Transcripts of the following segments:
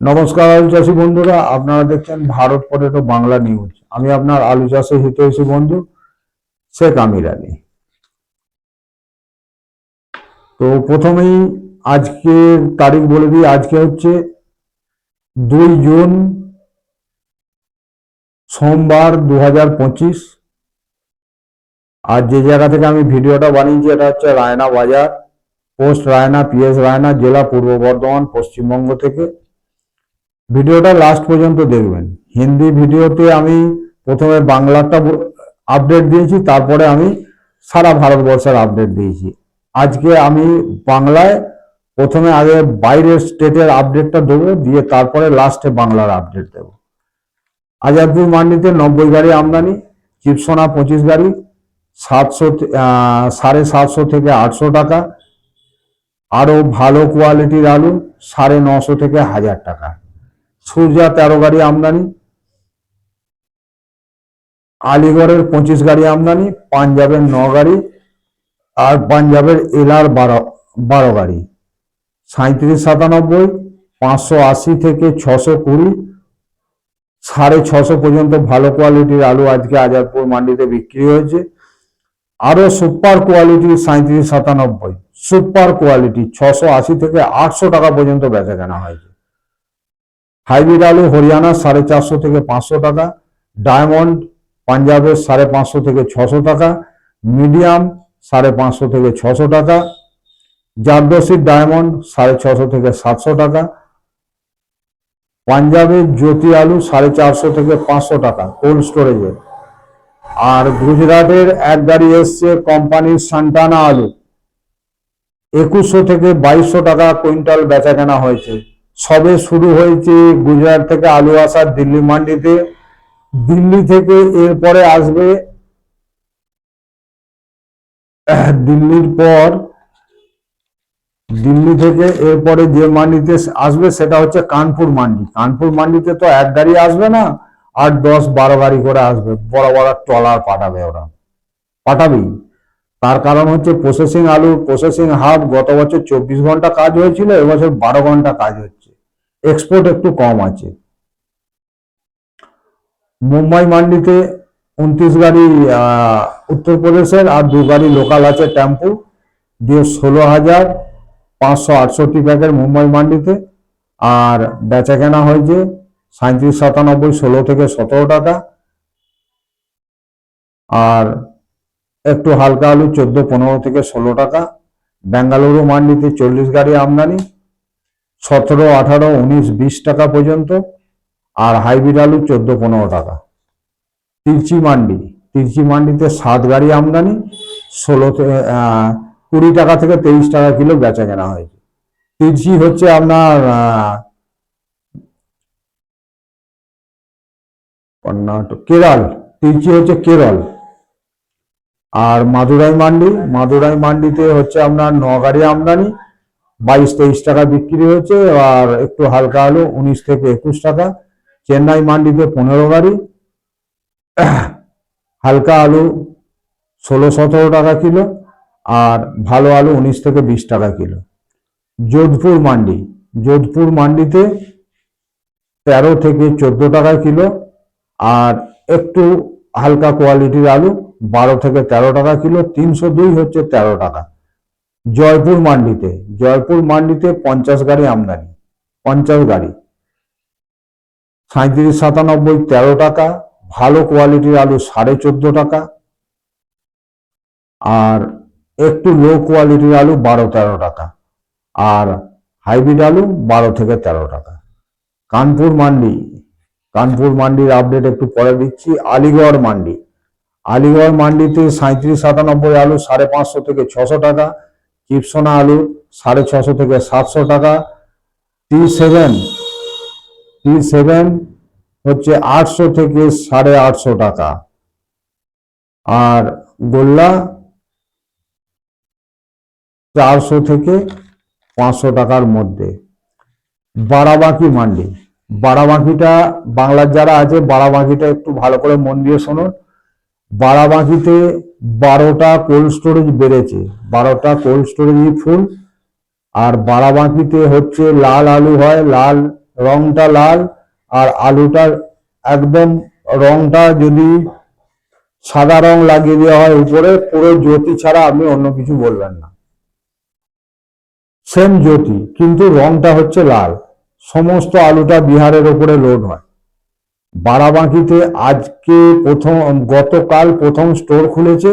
নমস্কার আলু চাষি বন্ধুরা, আপনারা দেখছেন ভারত পটেটো বাংলা নিউজ। আমি আপনার আলু চাষে হিতৈষী বন্ধু, শেখ আমির আলী। তো প্রথমেই আজকের তারিখ বলে দিই, আজকে হচ্ছে দুই জুন সোমবার দু হাজার পঁচিশ। আর যে জায়গা থেকে আমি ভিডিওটা বানিয়েছি, এটা হচ্ছে রায়না বাজার, পোস্ট রায়না পিএস রায়না, জেলা পূর্ব বর্ধমান, পশ্চিমবঙ্গ থেকে। ভিডিওটা লাস্ট পর্যন্ত দেখবেন। হিন্দি ভিডিওতে আমি প্রথমে বাংলাটা আপডেট দিয়েছি, তারপরে আমি সারা ভারতবর্ষের আপডেট দিয়েছি। আজকে আমি বাংলায় প্রথমে আগে বাইরের স্টেটের আপডেটটা দেবো, দিয়ে তারপরে লাস্টে বাংলার আপডেট দেবো। আজাদপুর মান্ডিতে নব্বই গাড়ি আমদানি, চিপসোনা পঁচিশ গাড়ি, সাতশো সাড়ে সাতশো থেকে আটশো টাকা আরও ভালো কোয়ালিটির আলু, সাড়ে নশো থেকে হাজার টাকা। সূর্যা তেরো গাড়ি আমদানি, আলিগড়ের পঁচিশ গাড়ি আমদানি, পাঞ্জাবের ন গাড়ি আর পাঞ্জাবের এলার বারো বারো গাড়ি। সাঁত্রিশ সাতানব্বই, পাঁচশো আশি থেকে ছশো কুড়ি, সাড়ে ছশো পর্যন্ত ভালো কোয়ালিটির আলু আজকে আজাদপুর মান্ডিতে বিক্রি হয়েছে। আরও সুপার কোয়ালিটি সাঁত্রিশ সাতানব্বই, সুপার কোয়ালিটি, ছশো আশি থেকে আটশো টাকা পর্যন্ত বেচা কেনা হয়েছে। হাইব্রিড আলু হরিয়ানা সাড়ে চারশো থেকে পাঁচশো টাকা, ডায়মন্ড পাঞ্জাবের সাড়ে পাঁচশো থেকে ছশো টাকা, মিডিয়াম সাড়ে পাঁচশো থেকে ছশো টাকা জারদোসির ডায়মন্ড সাড়ে ছশো থেকে সাতশো টাকা, পাঞ্জাবের জ্যোতি আলু সাড়ে চারশো থেকে পাঁচশো টাকা কোল্ড স্টোরেজের আর গুজরাটের এক গাড়ি এসছে কোম্পানির সান্টানা আলু, একুশশো থেকে বাইশশো টাকা কুইন্টাল বেচা কেনা হয়েছে। সবে শুরু হয়েছে গুজরাট থেকে আলু আসার দিল্লি মান্ডিতে। দিল্লি থেকে এরপরে আসবে দিল্লির পর, দিল্লি থেকে এরপরে যে মান্ডিতে আসবে সেটা হচ্ছে কানপুর মান্ডি। কানপুর মান্ডিতে তো এক গাড়ি আসবে না, আর দশ বারো গাড়ি করে আসবে। বড় বড় ট্রলার পাঠাবে ওরা। পাঠাবেই। তার কারণ হচ্ছে প্রসেসিং আলু প্রসেসিং হাব গত বছর চব্বিশ ঘণ্টা কাজ হয়েছিল এবছর বারো ঘণ্টা কাজ হচ্ছে এক্সপোর্ট একটু কম আছে। মুম্বাই মান্ডিতে উনত্রিশ গাড়ি উত্তরপ্রদেশের আর দু গাড়ি লোকাল আছে টেম্পু, দিয়ে ষোলো হাজার পাঁচশো আটষট্টি প্যাকেট মুম্বাই মান্ডিতে। আর বেচা কেনা হয়েছে সাঁত্রিশ সাতানব্বই, ষোলো থেকে সতেরো টাকা। আর একটু হালকা আলু চোদ্দ, পনেরো থেকে ষোলো টাকা। বেঙ্গালুরু মান্ডিতে চল্লিশ গাড়ি আমদানি। সতেরো, আঠারো, উনিশ, বিশ টাকা পর্যন্ত আর হাইব্রিড আলু চোদ্দ, পনেরো টাকা। তিরচি মান্ডি তিরচি মান্ডিতে সাত গাড়ি আমদানি ষোলো কুড়ি টাকা থেকে তেইশ টাকা কিলো বেচা কেনা হয়েছে। তিরচি হচ্ছে আপনার কর্ণাটক কেরল তিরচি হচ্ছে কেরল। আর মাদুরাই মান্ডি, মাদুরাই মান্ডিতে হচ্ছে আপনার ন গাড়ি আমদানি বাইশ তেইশ টাকা বিক্রি হয়েছে, আর একটু হালকা আলু উনিশ থেকে একুশ টাকা। চেন্নাই মান্ডিতে পনেরো গাড়ি। হালকা আলু ষোলো সতেরো টাকা কিলো, আর ভালো আলু উনিশ থেকে বিশ টাকা কিলো। যোধপুর মান্ডি। যোধপুর মান্ডিতে তেরো থেকে চোদ্দ টাকা কিলো, আর একটু হালকা কোয়ালিটির আলু বারো থেকে তেরো টাকা কিলো, তিনশো দুই হচ্ছে তেরো টাকা। জয়পুর মান্ডিতে জয়পুর মান্ডিতে পঞ্চাশ গাড়ি আমদানি, পঞ্চাশ গাড়ি। সাঁত্রিশ সাতানব্বই তেরো টাকা, ভালো কোয়ালিটির আলু সাড়ে চোদ্দ টাকা। আর একটু লো কোয়ালিটির আলু বারো তেরো টাকা। আর হাইব্রিড আলু বারো থেকে তেরো টাকা। কানপুর মান্ডি, কানপুর মান্ডির আপডেট একটু পরে দিচ্ছি। আলিগড় মান্ডি, আলিগড় মান্ডিতে সাঁত্রিশ সাতানব্বই আলু সাড়ে পাঁচশো থেকে ছশো টাকা। চিপসোনা আলু সাড়ে ছশো থেকে সাতশো টাকা। টি সেভেন টি সেভেন হচ্ছে আটশো থেকে সাড়ে আটশো টাকা। আর গোল্লা চারশো থেকে পাঁচশো টাকার মধ্যে। বারাবাঁকি মান্ডি। বারাবাঁকিটা বাংলার যারা আছে, বারাবাঁকিটা একটু ভালো করে মন দিয়ে শুনুন। বারাবাঁকিতে বারোটা কোল্ড স্টোরেজ বেড়েছে। বারোটা কোল্ড স্টোরেজই ফুল আর বারাবাঁকিতে হচ্ছে লাল আলু হয়, লাল রংটা লাল, আর আলুটার একদম রংটা যদি সাদা রং লাগিয়ে দেওয়া হয় উপরে, পুরো জ্যোতি ছাড়া আপনি অন্য কিছু বলবেন না। সেম জ্যোতি, কিন্তু রংটা হচ্ছে লাল। সমস্ত আলুটা বিহারের ওপরে লোড হয়। বারাবাঁকিতে আজকে প্রথম, গতকাল প্রথম স্টোর খুলেছে।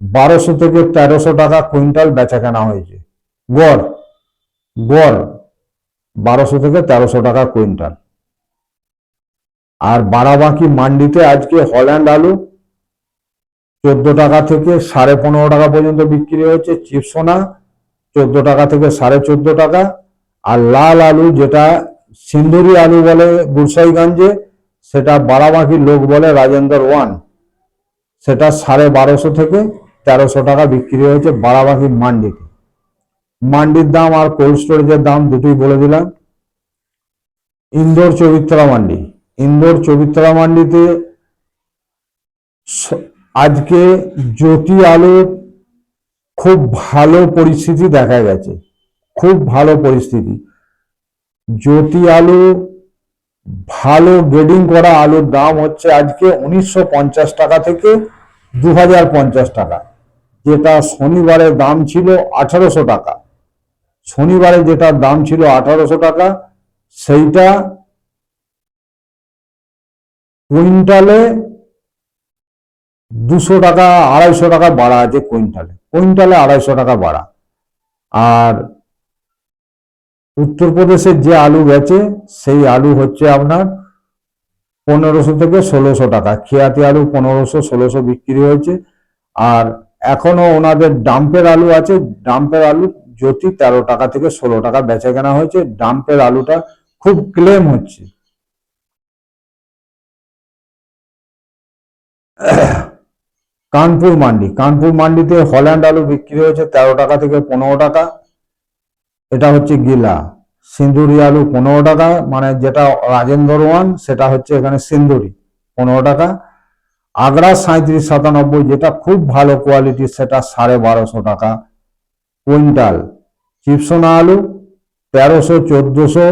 বারোশো থেকে তেরোশো টাকা কুইন্টাল বেচা কেনা হয়েছে। গড় গড়, বারোশো থেকে তেরোশো টাকা কুইন্টাল। আর বারাবাঁকি মান্ডিতে আজকে হল্যান্ড আলু চোদ্দ টাকা থেকে সাড়ে পনেরো টাকা পর্যন্ত বিক্রি হয়েছে। চিপসোনা চোদ্দ টাকা থেকে সাড়ে চোদ্দ টাকা। আর লাল আলু যেটা সিন্দুরি আলু বলে গুরসাইগঞ্জে সেটা বারাবাঁকির লোক বলে রাজেন্দ্র ওয়ান। সেটা সাড়ে বারোশো থেকে তেরোশো টাকা বিক্রি হয়েছে বারাবাঁকির মান্ডিতে। মান্ডির দাম আর কোল্ড স্টোরেজের দাম দুটোই বলে দিলাম। ইন্দোর চবিত্রা মান্ডি। ইন্দোর চবিত্রা মান্ডিতে আজকে জ্যোতি আলুর খুব ভালো পরিস্থিতি দেখা গেছে। খুব ভালো পরিস্থিতি। জ্যোতি আলু ভালো গ্রেডিং করা আলুর দাম হচ্ছে আজকে উনিশশো পঞ্চাশ টাকা থেকে দু হাজার পঞ্চাশ টাকা। যেটা শনিবারের দাম ছিল আঠারোশো টাকা। শনিবারে যেটা দাম ছিল আঠারোশো টাকা, সেইটা কুইন্টালে দুশো টাকা, আড়াইশো টাকা বাড়া আছে কুইন্টালে। কুইন্টালে আড়াইশো টাকা বাড়া। আর উত্তরপ্রদেশের যে আলু গেছে, সেই আলু হচ্ছে আপনার পনেরোশো থেকে ষোলোশো টাকা। খেয়াতি আলু পনেরোশো, ষোলোশো বিক্রি হয়েছে। আর এখনও ওনাদের ডাম্পের আলু আছে। ডাম্পের আলু জ্যোতি তেরো টাকা থেকে ষোলো টাকা বেচা কেনা হয়েছে। ডাম্পের আলুটা খুব ক্লেম হচ্ছে। কানপুর মান্ডি। কানপুর মান্ডিতে হল্যান্ড আলু বিক্রি হয়েছে তেরো টাকা থেকে পনেরো টাকা। এটা হচ্ছে গিলা। সিন্দুরি আলু পনেরো টাকা মানে যেটা রাজেন্দ্র ওয়ান, সেটা হচ্ছে এখানে সিন্দুরি, পনেরো টাকা। আগ্রা সাঁত্রিশ সাতানব্বই, যেটা খুব ভালো কোয়ালিটির সেটা সাড়ে বারোশো টাকা। কুইন্টাল, চিপসোনা আলু তেরোশো চোদ্দোশো,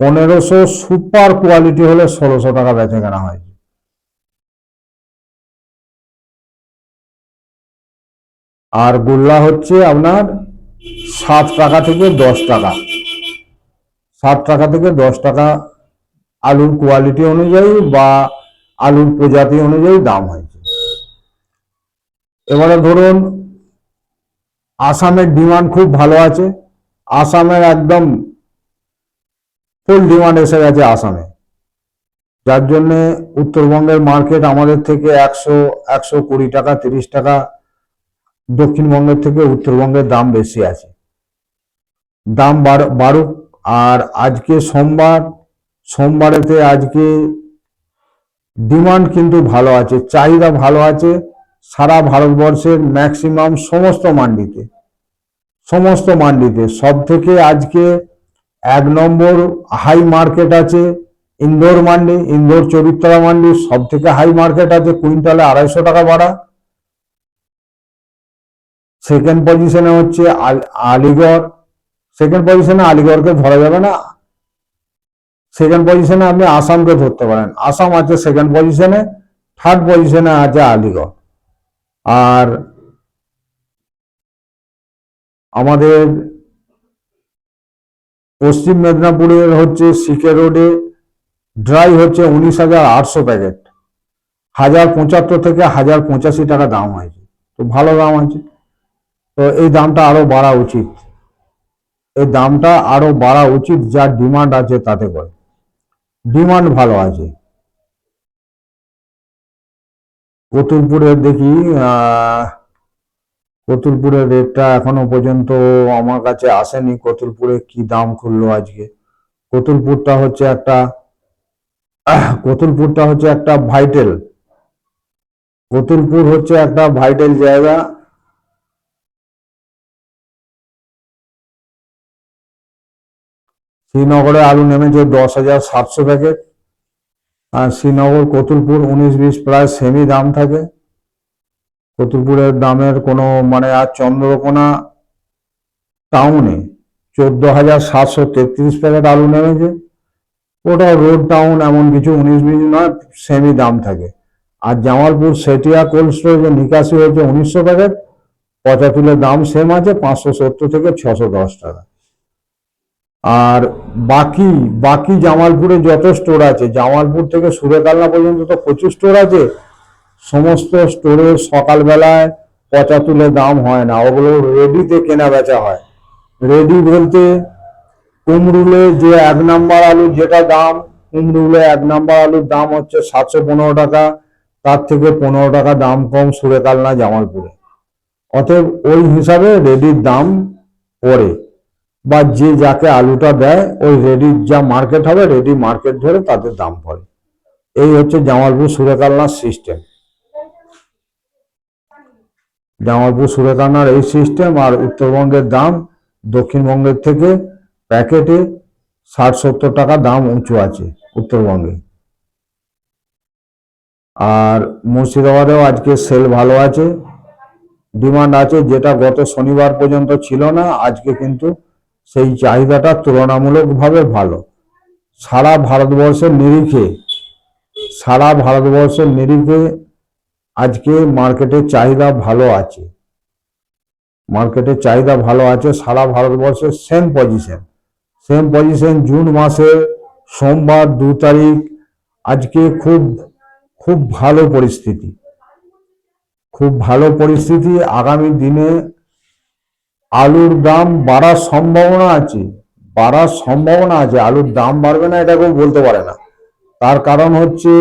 পনেরোশো সুপার কোয়ালিটি হলে ষোলোশো টাকা বেচে কেনা হয়। আর গোল্লা হচ্ছে আপনার সাত টাকা থেকে দশ টাকা। সাত টাকা থেকে দশ টাকা আলুর কোয়ালিটি অনুযায়ী বা আলুর প্রজাতি অনুযায়ী দাম হয়েছে। এবারে ধরুন, আসামের ডিমান্ড খুব ভালো আছে। আসামের একদম ফুল ডিমান্ড এসে গেছে আসামে। যার জন্যে উত্তরবঙ্গের মার্কেট আমাদের থেকে একশো একশো কুড়ি টাকা, তিরিশ টাকা দক্ষিণবঙ্গের থেকে উত্তরবঙ্গের দাম বেশি আছে। দাম বাড়- বাড়ুক। আর আজকে সোমবার, সোমবারেতে আজকে ডিমান্ড কিন্তু ভালো আছে, চাহিদা ভালো আছে। সারা ভারতবর্ষের ম্যাক্সিমাম সমস্ত মান্ডিতে সমস্ত মান্ডিতে। সব থেকে আজকে এক নম্বর হাই মার্কেট আছে ইন্দোর মান্ডি, ইন্দোর চরিত্রা মান্ডি। সব থেকে হাই মার্কেট আছে কুইন্টালে আড়াইশো টাকা বাড়া সেকেন্ড পজিশনে হচ্ছে আল- আলিগড়। সেকেন্ড পজিশনে আলিগড়কে ধরা যাবে না। সেকেন্ড পজিশনে আপনি আসামকে ধরতে পারেন। আসাম আছে সেকেন্ড পজিশনে থার্ড পজিশনে আছে আলিগড়। আর আমাদের পশ্চিম মেদিনীপুরের হচ্ছে সিকে রোডে ড্রাই হচ্ছে উনিশ হাজার আটশো প্যাকেট। হাজার পঁচাত্তর থেকে হাজার পঁচাশি টাকা দাম হয়েছে। তো ভালো দাম আছে। তো এই দামটা আরও বাড়া উচিত। এই দামটা আরও বাড়া উচিত যার ডিমান্ড আছে তাতে করে। ডিমান্ড ভালো আছে। কতুলপুরের দেখি কতুলপুরের রেটটা এখনও পর্যন্ত আমার কাছে আসেনি। কতুলপুরে কি দাম খুললো আজকে? কতুলপুরটা হচ্ছে একটা, কতুলপুরটা হচ্ছে একটা ভাইটেল কতুলপুর হচ্ছে একটা ভাইটেল জায়গা। শ্রীনগরে আলু নেমেছে দশ হাজার সাতশো প্যাকেট। আর শ্রীনগর, কতুলপুর উনিশ বিশ প্রায় সেমই দাম থাকে। কতুলপুরের দামের কোনো মানে আর চন্দ্রকোনা টাউনে চোদ্দ হাজার সাতশো তেত্রিশ প্যাকেট আলু নেমেছে। ওটা রোড টাউন এমন কিছু উনিশ বিশ নয়, সেমই দাম থাকে। আর জামালপুর, সেটিয়া, কোল্ড স্টোরেজে নিকাশি হয়েছে উনিশশো প্যাকেট। পঁচাতুলের দাম সেম আছে, পাঁচশো সত্তর থেকে ছশো দশ টাকা। আর বাকি বাকি জামালপুরে যত স্টোর আছে, জামালপুর থেকে সুরেকালনা পর্যন্ত তো প্রচুর স্টোর আছে, সমস্ত স্টোরে সকালবেলায় পচা তুলে দাম হয় না। ওগুলো রেডিতে কেনা বেচা হয়। রেডি বলতে কুমরুলে যে এক নাম্বার আলু যেটা দাম কুমরুলে এক নাম্বার আলুর দাম হচ্ছে সাতশো পনেরো টাকা, তার থেকে পনেরো টাকা দাম কম সুরেকালনা জামালপুরে। অতএব ওই হিসাবে রেডির দাম পড়ে। বা যে যাকে আলুটা দেয়, ওই রেডির যা মার্কেট হবে রেডি মার্কেট ধরে তাদের দাম পড়ে। এই হচ্ছে জামালপুর সুরেকালনার সিস্টেম জামালপুর সুরেকালনার এই সিস্টেম আর উত্তরবঙ্গের দাম, দক্ষিণবঙ্গের থেকে প্যাকেটে ষাট সত্তর টাকা দাম উঁচু আছে উত্তরবঙ্গে। আর মুর্শিদাবাদেও আজকে সেল ভালো আছে। ডিমান্ড আছে যেটা গত শনিবার পর্যন্ত ছিল না, আজকে কিন্তু সেই চাহিদাটা তুলনামূলকভাবে ভালো। সারা ভারতবর্ষের নিরিখে, সারা ভারতবর্ষের নিরিখে আজকে মার্কেটের চাহিদা ভালো আছে। মার্কেটের চাহিদা ভালো আছে সারা ভারতবর্ষের same position same position June মাসে সোমবার দু তারিখ, আজকে খুব খুব ভালো পরিস্থিতি। খুব ভালো পরিস্থিতি আগামী দিনে আলুর দাম বাড়ার সম্ভাবনা আছে, বাড়ার সম্ভাবনা আছে, আলুর দাম বাড়বে না এটা কেউ বলতে পারে না। তার কারণ হচ্ছে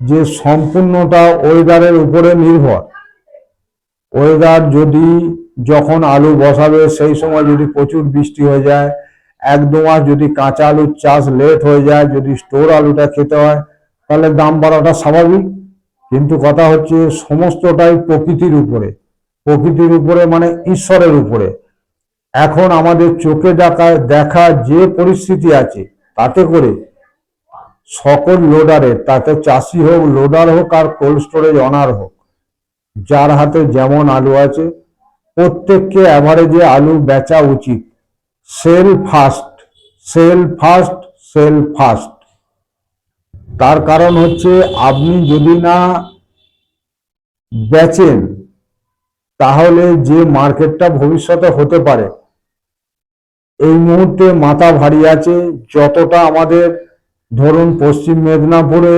যে সম্পূর্ণটা ওয়েদারের উপরে নির্ভর। ওয়েদার যদি যখন আলু বসাবে, সেই সময় যদি প্রচুর বৃষ্টি হয়ে যায়, এক দু মাস যদি কাঁচা আলুর চাষ লেট হয়ে যায়, যদি স্টোর আলুটা খেতে হয়, তাহলে দাম বাড়াটা স্বাভাবিক। কিন্তু কথা হচ্ছে সমস্তটাই প্রকৃতির উপরে। প্রকৃতির উপরে মানে ঈশ্বরের উপরে। এখন আমাদের চোখে দেখা দেখা যে পরিস্থিতি আছে, তাতে করে সকল লোডারের তাতে চাষি হোক লোডার হোক আর কোল্ড স্টোরেজ অনার হোক, যার হাতে যেমন আলু আছে, প্রত্যেককে অ্যাভারেজে আলু বেচা উচিত। Sell fast sell fast sell fast তার কারণ হচ্ছে, আপনি যদি না বেচেন তাহলে যে মার্কেটটা ভবিষ্যতে হতে পারে, এই মুহূর্তে মাথা ভারী আছে যতটা আমাদের ধরুন পশ্চিম মেদিনীপুরে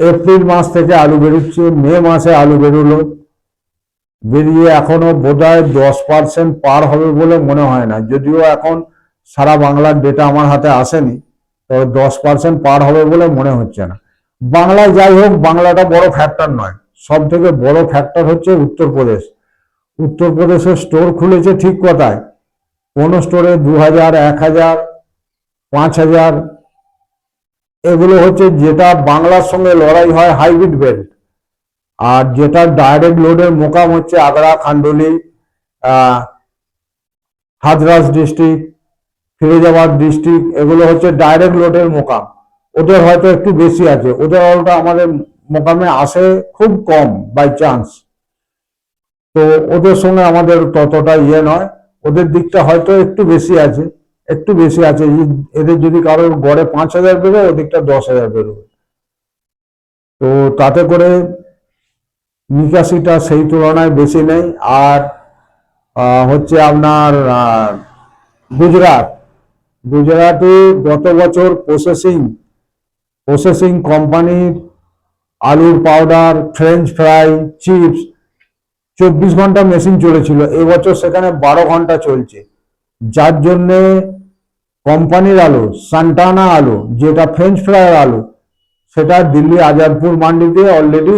এপ্রিল মাস থেকে আলু বেরোচ্ছে, মে মাসে আলু বেরোলো, বেরিয়ে এখনও বোধহয় দশ পার্সেন্ট পার হবে বলে মনে হয় না। যদিও এখন সারা বাংলার ডেটা আমার হাতে আসেনি, তবে দশ পার্সেন্ট পার হবে বলে মনে হচ্ছে না। বাংলায় যাই হোক, বাংলাটা বড় ফ্যাক্টর নয়। সব থেকে বড় ফ্যাক্টর হচ্ছে উত্তরপ্রদেশ। উত্তরপ্রদেশে স্টোর খুলেছে ঠিক কথায়? কোনো স্টোরে দু হাজার এক হাজার পাঁচ হাজার এগুলো হচ্ছে যেটা বাংলার সঙ্গে লড়াই হয় হাইব্রিড বেল্ট আর যেটা ডাইরেক্ট লোডের মোকাম হচ্ছে আগ্রা খান্ডুলি আহ, হাথরাস ডিস্ট্রিক্ট ফিরোজাবাদ ডিস্ট্রিক্ট এগুলো হচ্ছে ডাইরেক্ট লোডের মোকাম। ওদের হয়তো একটু বেশি আছে। ওদের অলটা আমাদের মোকামে আসে খুব কম বাই চান্স তো ওদের সঙ্গে আমাদের ততটা ইয়ে নয়। ওদের দিকটা হয়তো একটু বেশি আছে, একটু বেশি আছে। এদের যদি কারোর গড়ে পাঁচ হাজার বেরোয় ওদিকটা দশ হাজার বেরোবে তো তাতে করে নিকাশিটা সেই তুলনায় বেশি নেই। আর হচ্ছে আপনার গুজরাট। গুজরাটে গত বছর প্রসেসিং প্রসেসিং কোম্পানির আলুর পাউডার ফ্রেঞ্চ ফ্রাই চিপস চব্বিশ ঘণ্টা মেশিন চলেছিল। এবছর সেখানে বারো ঘণ্টা চলছে। যার জন্যে কোম্পানির আলু সান্টানা আলু, যেটা ফ্রেঞ্চ ফ্রাইয়ের আলু, সেটা দিল্লি, আজাদপুর মান্ডিতে অলরেডি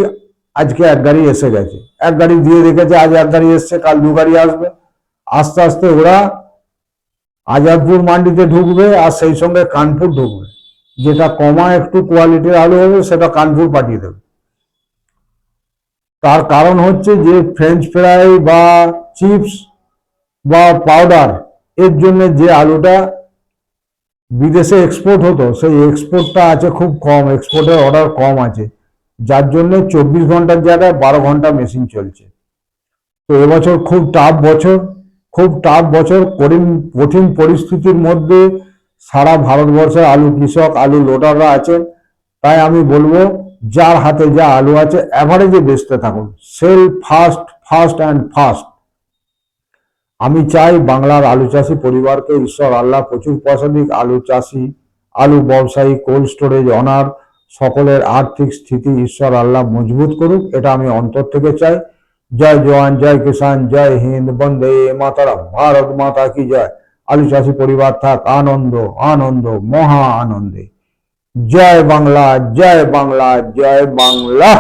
আজকে এক গাড়ি এসে গেছে। এক গাড়ি দিয়ে রেখেছে আজ এক গাড়ি এসছে, কাল দু গাড়ি আসবে। আস্তে আস্তে ওরা আজাদপুর মান্ডিতে ঢুকবে আর সেই সঙ্গে কানপুর ঢুকবে। যেটা কমা একটু কোয়ালিটির আলু হবে, সেটা কানপুর পাঠিয়ে দেবে। তার কারণ হচ্ছে যে ফ্রেঞ্চ ফ্রাই বা চিপস বা পাউডার এর জন্য যে আলুটা বিদেশে এক্সপোর্ট হতো, সেই এক্সপোর্টটা আছে খুব কম এক্সপোর্টের অর্ডার কম আছে। যার জন্য চব্বিশ ঘণ্টার জায়গায় বারো ঘণ্টা মেশিন চলছে। তো এবছর খুব টাফ বছর, খুব টাফ বছর, কঠিন কঠিন পরিস্থিতির মধ্যে সারা ভারতবর্ষের আলু কৃষক, আলু লোডাররা আছেন। তাই আমি বলব, যার হাতে যা আলু আছে অ্যাভারেজে বেচতে থাকুন। Sell fast fast and fast আমি চাই বাংলার আলু চাষি পরিবারকে ঈশ্বর আল্লাহ প্রচুর পয়সা দিক। আলু চাষি, আলু ব্যবসায়ী কোল্ড স্টোরেজ অনার সকলের আর্থিক স্থিতি ঈশ্বর আল্লাহ মজবুত করুক, এটা আমি অন্তর থেকে চাই। জয় জওয়ান, জয় কিষান জয় হিন্দ, বন্দে মাতারা ভারত মাতা কি জয়? আলু চাষি পরিবার থাক আনন্দ আনন্দ মহা আনন্দে। জয় বাংলা জয় বাংলা জয় বাংলা।